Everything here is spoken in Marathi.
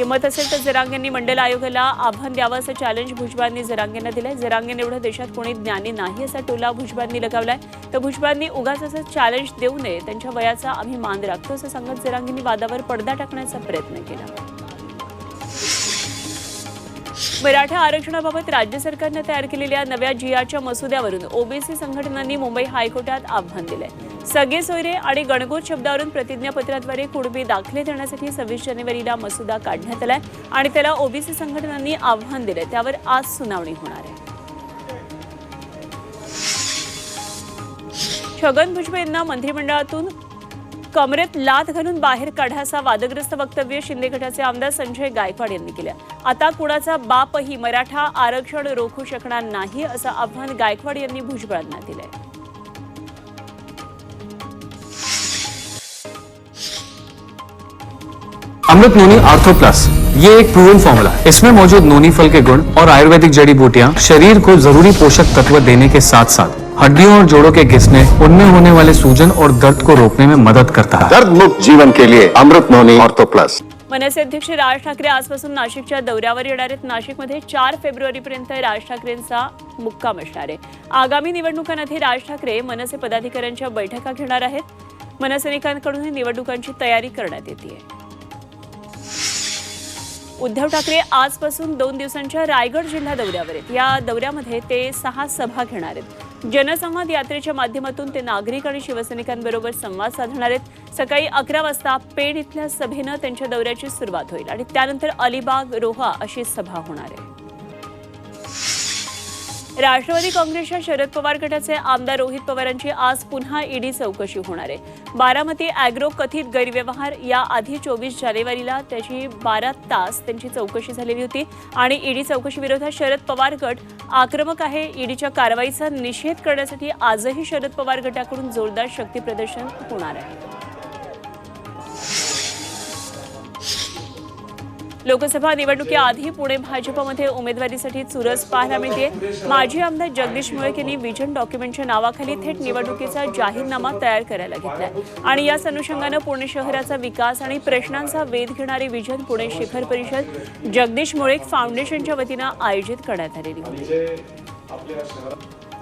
हिंमत असेल तर जरांग यांनी मंडल आयोगाला आव्हान द्यावं असं चॅलेंज भुजबळांनी जरांगेंना दिलंय. जरांगेन एवढं देशात कोणी ज्ञानी नाही असा टोला भुजबळांनी लगावलाय. तर भुजबळांनी उगाच असं चॅलेंज देऊ नये. त्यांच्या वयाचा आम्ही मान राखतो असं सांगत जरांगेंनी वादावर पडदा टाकण्याचा प्रयत्न केला. मराठा आरक्षणाबाबत राज्य सरकारनं तयार केलेल्या नव्या जियाच्या मसुद्यावरून ओबीसी संघटनांनी मुंबई हायकोर्टात आव्हान दिलंय. सगळे सोयरे आणि गणगोत शब्दावरून प्रतिज्ञापत्राद्वारे कुणबी दाखले देण्यासाठी सव्वीस जानेवारीला मसुदा काढण्यात आलाय आणि त्याला ओबीसी संघटनांनी आव्हान दिलंय. त्यावर आज सुनावणी होणार आहे. छगन भुजबळ यांना मंत्रिमंडळातून कमरेत लात घालून बाहेर काढायचा वादग्रस्त वक्तव्य शिंदे गटाचे आमदार संजय गायकवाड यांनी केलं आता कुणाचा बापही मराठा आरक्षण रोखू शकणार नाही असं आव्हान गायकवाड यांनी भुजबळांना दिलंय. अमृत नोनी आर्थो प्लस ये एक प्रूवन फॉर्मूला है। इसमें मौजूद नोनी फल के गुण और आयुर्वेदिक जड़ी बूटियां शरीर को जरूरी पोषक तत्व देने के साथ साथ हड्डियों और जोड़ों के घिसने उनमें होने वाले सूजन और दर्द को रोकने में मदद करता है। दर्द मुक्त जीवन के लिए अमृत नोनी ऑर्थो प्लस मनसे अध्यक्ष राज ठाकरे आजपासून नाशिकच्या दौऱ्यावर येणार आहेत. नाशिकमध्ये चार फेब्रुवारीपर्यंत राज ठाकरेंचा मुक्काम असणार आहे. आगामी निवडणुकांमध्ये राज ठाकरे मनसे पदाधिकाऱ्यांच्या बैठका घेणार आहेत. मनसैनिकांकडून निवडणुकांची तयारी करण्यात येते उद्धव ठाकरे आजपासून दोन दिवसांच्या रायगड जिल्हा दौऱ्यावर आहेत. या दौऱ्यामध्ये ते सहा सभा घेणार आहेत. जनसंवाद यात्रेच्या माध्यमातून ते नागरिक आणि शिवसैनिकांबरोबर संवाद साधणार आहेत. सकाळी अकरा वाजता पेण इथल्या सभेनं त्यांच्या दौऱ्याची सुरुवात होईल आणि त्यानंतर अलिबाग रोहा अशी सभा होणार आहे. राष्ट्रवादी काँग्रेसच्या शरद पवार गटाचे आमदार रोहित पवारांची आज पुन्हा ईडी चौकशी होणार आहे. बारामती अॅग्रो कथित गैरव्यवहार या आधी चोवीस जानेवारीला त्याची बारा तास त्यांची चौकशी झालेली होती आणि ईडी चौकशी विरोधात शरद पवार गट आक्रमक आहे. ईडीच्या कारवाईचा निषेध करण्यासाठी आजही शरद पवार गटाकडून जोरदार शक्ती प्रदर्शन होणार आहे. लोकसभा निवडणुकीआधी पुणे भाजपमध्ये उमेदवारीसाठी चुरस पाहायला मिळते माजी आमदार जगदीश मुळक यांनी विजन डॉक्युमेंटच्या नावाखाली थेट निवडणुकीचा जाहीरनामा तयार करायला घेतलाय. आणि याच अनुषंगानं पुणे शहराचा विकास आणि प्रश्नांचा वेध घेणारी विजन पुणे शिखर परिषद जगदीश मुळेक फाउंडेशनच्या वतीनं आयोजित करण्यात आलेली होती. म्हणजे